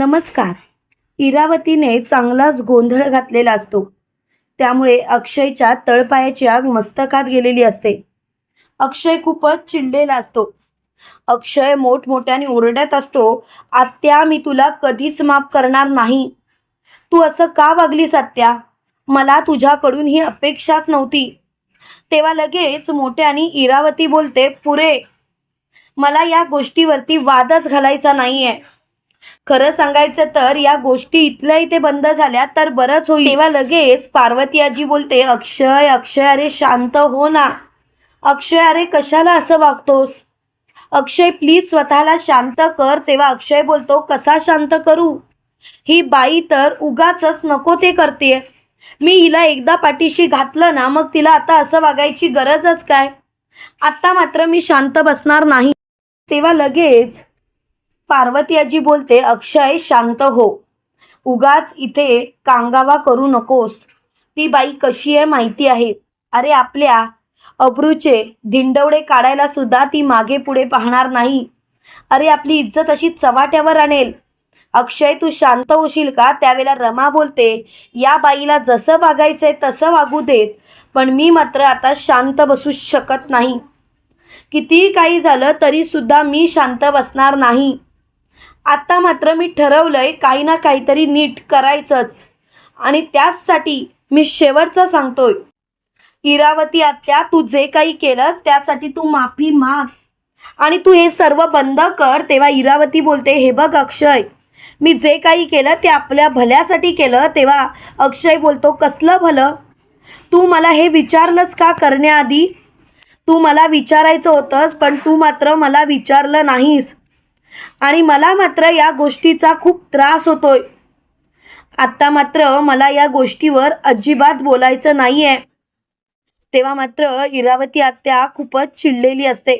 नमस्कार. इरावतीने चांगलाच गोंधळ घातलेला असतो. त्यामुळे अक्षयच्या तळपायाची आग मस्तकात गेलेली असते. अक्षय खूपच चिडलेला असतो. अक्षय मोठमोठ्याने ओरडत असतो आत्या मी तुला कधीच माफ करणार नाही. तू असं का वागलीस आत्या? मला तुझ्याकडून ही अपेक्षाच नव्हती. तेव्हा लगेच मोठ्याने इरावती बोलते पुरे मला या गोष्टीवरती वादच घालायचा नाहीये. खरं सांगायचं तर या गोष्टी इथल्या इथे बंद झाल्या तर बरंच होईल. तेव्हा लगेच पार्वती आजी बोलते अक्षय अक्षय अरे शांत हो ना. अक्षय अरे कशाला असं वागतोस? अक्षय प्लीज स्वतःला शांत कर. तेव्हा अक्षय बोलतो कसा शांत करू? ही बाई तर उगाच नको ते करते मी हिला एकदा पाठीशी घातलं ना मग तिला आता असं वागायची गरजच काय? आता मात्र मी शांत बसणार नाही. तेव्हा लगेच पार्वती आजी बोलते अक्षय शांत हो. उगाच इथे कांगावा करू नकोस. ती बाई कशी आहे माहिती आहे? अरे आपल्या अब्रूचे धिंडवडे काढायला सुद्धा ती मागे पुढे पाहणार नाही. अरे आपली इज्जत अशी चव्हाट्यावर आणेल. अक्षय तू शांत होशील का? त्यावेळेला रमा बोलते या बाईला जसं वागायचंय तसं वागू देत पण मी मात्र आता शांत बसू शकत नाही. कितीही काही झालं तरी सुद्धा मी शांत बसणार नाही. आत्ता मात्र मी ठरवलंय काही ना काहीतरी नीट करायचंच. आणि त्याचसाठी मी शेवटचं सांगतोय. इरावती आत्या तू जे काही केलंस त्यासाठी तू माफी माग. आणि तू हे सर्व बंद कर तेव्हा इरावती बोलते हे बघ अक्षय मी जे काही केलं ते आपल्या भल्यासाठी केलं. तेव्हा अक्षय बोलतो कसलं भलं? तू मला हे विचारलंस का करण्याआधी? तू मला विचारायचं होतंस पण तू मात्र मला विचारलं नाहीस. आणि मला मात्र या गोष्टीचा खूप त्रास होतोय. आत्ता मात्र मला या गोष्टीवर अजिबात बोलायचं नाही आहे तेव्हा मात्र इरावती आत्या खूपच चिडलेली असते.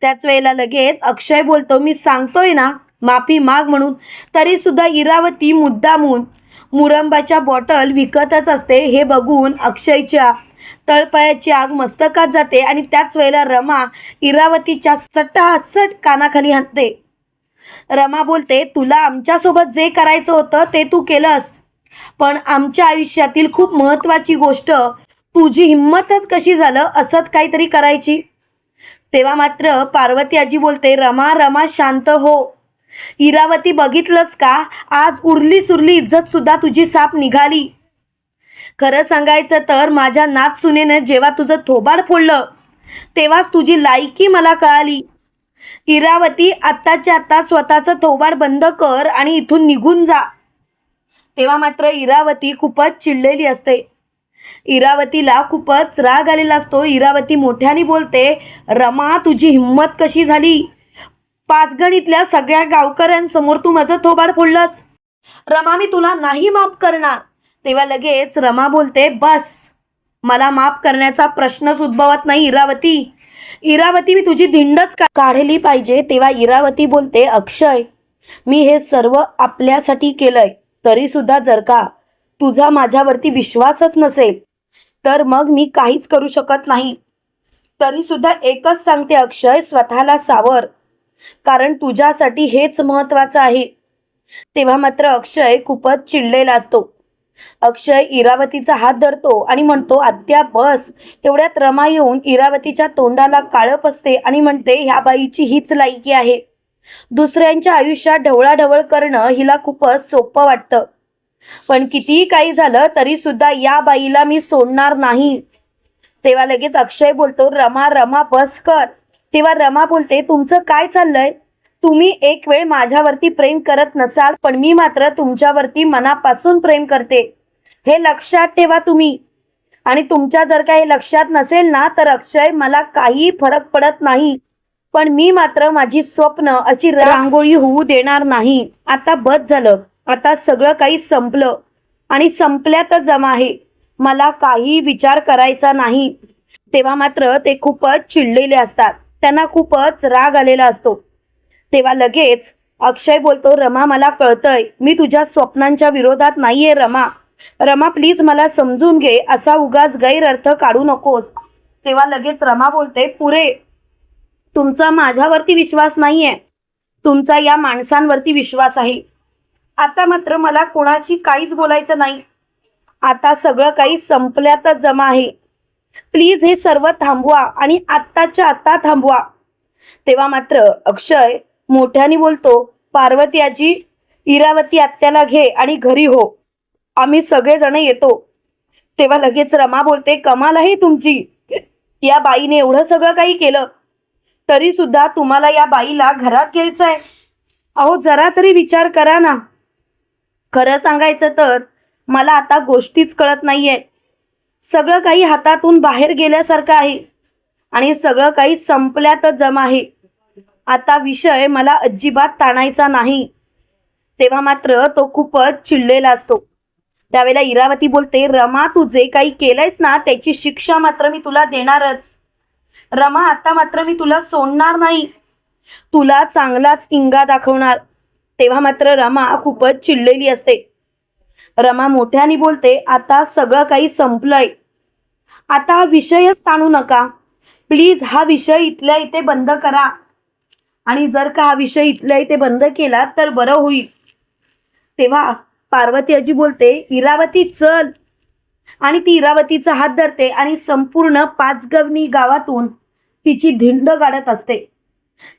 त्याच वेळेला लगेच अक्षय बोलतो मी सांगतोय ना माफी माग म्हणून. तरी सुद्धा इरावती मुद्दामून मुरंबाच्या बॉटल विकतच असते हे बघून अक्षयच्या तळपायाची आग मस्तकात जाते आणि त्याच वेळेला रमा इरावतीच्या सटासट कानाखाली हाणते रमा बोलते तुला आमच्यासोबत जे करायचं होतं ते तू केलंस. पण आमच्या आयुष्यातील खूप महत्त्वाची गोष्ट तुझी हिंमतच कशी झालं असंच काहीतरी करायची. तेव्हा मात्र पार्वती आजी बोलते रमा रमा शांत हो. इरावती बघितलंस का? आज उरली सुरली इज्जत सुद्धा तुझी साप निघाली. खरं सांगायचं तर माझ्या नाच सुनेनं जेव्हा तुझं थोबाड फोडलं तेव्हाच तुझी लायकी मला कळाली. इरावती आत्ताच्या आत्ता स्वतःचं थोबाड बंद कर आणि इथून निघून जा. तेव्हा मात्र इरावती खूपच चिडलेली असते. इरावतीला खूपच राग आलेला असतो. इरावती मोठ्याने बोलते रमा तुझी हिंमत कशी झाली? पाचगणीतल्या सगळ्या गावकऱ्यांसमोर तू माझं थोबाड फोडलंस. रमा मी तुला नाही माफ करणार. तेव्हा लगेच रमा बोलते बस मला माफ करण्याचा प्रश्नच उद्भवत नाही इरावती. इरावती मी तुझी धिंडच काढली पाहिजे. तेव्हा इरावती बोलते अक्षय मी हे सर्व आपल्यासाठी केलंय. तरी सुद्धा जर का तुझा माझ्यावरती विश्वासच नसेल तर मग मी काहीच करू शकत नाही. तरी सुद्धा एकच सांगते अक्षय स्वतःला सावर कारण तुझ्यासाठी हेच महत्वाचं आहे. तेव्हा मात्र अक्षय खूपच चिडलेला असतो. अक्षय इरावतीचा हात धरतो आणि म्हणतो आत्या बस. तेवढ्यात रमा येऊन इरावतीच्या तोंडाला काळप असते आणि म्हणते ह्या बाईची हीच लायकी आहे. दुसऱ्यांच्या आयुष्यात ढवळाढवळ करणं हिला खूपच सोपं वाटतं. पण कितीही काही झालं तरी सुद्धा या बाईला मी सोडणार नाही. तेव्हा लगेच अक्षय बोलतो रमा रमा बस कर. तेव्हा रमा बोलते तुमचं काय चाललंय? तुम्ही एक वेळ माझ्यावरती प्रेम करत नसाल पण मी मात्र तुमच्यावरती मनापासून प्रेम करते. हे लक्षात ठेवा तुम्ही. आणि तुमच्या जर का हे लक्षात नसेल ना तर अक्षय मला काही फरक पडत नाही. पण मी मात्र माझी स्वप्न अशी रांगोळी होऊ देणार नाही. आता बस झालं. आता सगळं काही संपलं. आणि संपल्यातच जमा आहे. मला काही विचार करायचा नाही. तेव्हा मात्र ते खूपच चिडलेले असतात. त्यांना खूपच राग आलेला असतो. तेव्हा लगेच अक्षय बोलतो रमा मला कळतंय मी तुझ्या स्वप्नांच्या विरोधात नाहीये रमा. रमा प्लीज मला समजून घे असा उगाच गैरअर्थ काढू नकोस. तेव्हा लगेच रमा बोलते पुरे तुमचा माझ्यावरती विश्वास नाहीये. तुमचा या माणसांवरती विश्वास आहे. आता मात्र मला कोणाची काहीच बोलायचं नाही. आता सगळं काही संपल्यातच जमा आहे. प्लीज हे सर्व थांबवा आणि आत्ताच्या आत्ता थांबवा. तेव्हा मात्र अक्षय मोठ्याने बोलतो पार्वती आजी इरावती आत्याला घे आणि घरी हो. आम्ही सगळेजण येतो. तेव्हा लगेच रमा बोलते कमाल आहे तुमची. या बाईने एवढं सगळं काही केलं तरी सुद्धा तुम्हाला या बाईला घरात घ्यायचं आहे अहो जरा तरी विचार करा ना. खरं सांगायचं तर मला आता गोष्टीच कळत नाहीये. सगळं काही हातातून बाहेर गेल्यासारखं आहे आणि सगळं काही संपल्यातच जमा आहे. आता विषय मला अजिबात ताणायचा नाही. तेव्हा मात्र तो खूपच चिडलेला असतो. त्यावेळेला इरावती बोलते रमा तू जे काही केलंयस ना त्याची शिक्षा मात्र मी तुला देणारच. रमा आता मात्र मी तुला सोडणार नाही. तुला चांगलाच इंगा दाखवणार. तेव्हा मात्र रमा खूपच चिडलेली असते. रमा मोठ्याने बोलते आता सगळं काही संपलंय. आता हा विषयच ताणू नका. प्लीज हा विषय इथल्या इथे बंद करा. आणि जर का हा विषय इथल्या इथे बंद केला तर बरं होईल. तेव्हा पार्वती आजी बोलते इरावती चल. आणि ती इरावतीचा हात धरते आणि संपूर्ण पाचगवनी गावातून तिची धिंड गाडत असते.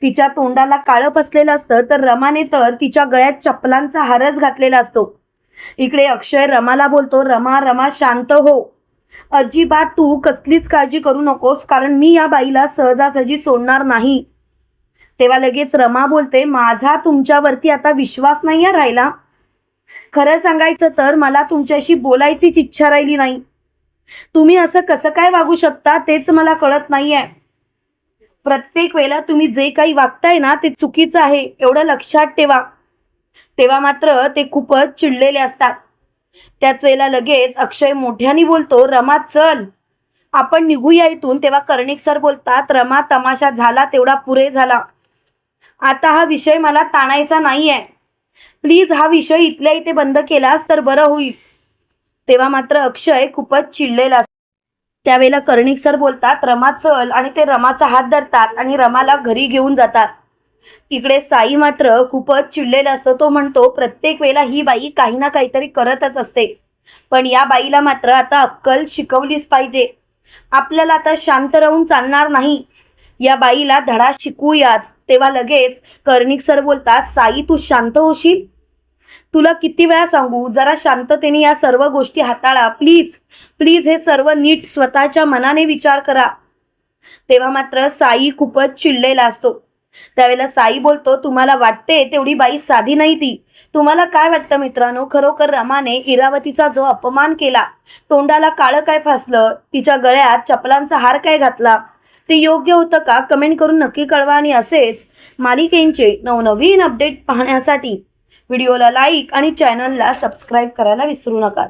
तिच्या तोंडाला काळं पसलेलं असतं तर रमाने तर तिच्या गळ्यात चपलांचा हारच घातलेला असतो. इकडे अक्षय रमाला बोलतो रमा रमा शांत हो. अजिबात तू कसलीच काळजी करू नकोस कारण मी या बाईला सहजासहजी सोडणार नाही. तेव्हा लगेच रमा बोलते माझा तुमच्यावरती आता विश्वास नाही आहे राहिला. खरं सांगायचं तर मला तुमच्याशी बोलायचीच इच्छा राहिली नाही. तुम्ही असं कसं काय वागू शकता तेच मला कळत नाहीये. प्रत्येक वेळेला तुम्ही जे काही वागताय ना ते चुकीचं आहे एवढं लक्षात ठेवा. तेव्हा मात्र ते खूपच चिडलेले असतात. त्याच वेळेला लगेच अक्षय मोठ्याने बोलतो रमा चल. आपण निघूया इथून. तेव्हा कर्णिक सर बोलतात रमा तमाशा झाला तेवढा पुरे झाला. आता हा विषय मला ताणायचा नाहीये. प्लीज हा विषय इथल्या इथे बंद केलास तर बरं होईल. तेव्हा मात्र अक्षय खूपच चिडलेला असतो. त्यावेळेला कर्णिक सर बोलतात रमा चल आणि ते रमाचा हात धरतात आणि रमाला घरी घेऊन जातात. इकडे साई मात्र खूपच चिडलेला असतो. तो म्हणतो प्रत्येक वेळेला ही बाई काही ना काहीतरी करतच असते. पण या बाईला मात्र आता अक्कल शिकवलीच पाहिजे. आपल्याला आता शांत राहून चालणार नाही. या बाईला धडा शिकूयाच तेव्हा लगेच कर्णिक सर बोलतात साई तू शांत होशील? तुला किती वेळा सांगू? जरा शांततेने या सर्व गोष्टी हाताळा प्लीज. प्लीज हे सर्व नीट स्वतःच्या मनाने विचार करा. तेव्हा मात्र साई खूपच चिडलेला असतो. त्यावेळेला साई बोलतो तुम्हाला वाटते तेवढी बाई साधी नाही ती. तुम्हाला काय वाटतं मित्रांनो? खरोखर रमाने इरावतीचा जो अपमान केला तोंडाला काळं काय फासलं तिच्या गळ्यात चपलांचा हार काय घातला? ते योग्य होतं का? कमेंट करून नक्की कळवा आणि असेच मालिकेंचे नवनवीन अपडेट पाहण्यासाठी. व्हिडिओला लाईक आणि चॅनलला सबस्क्राईब करायला विसरू नका.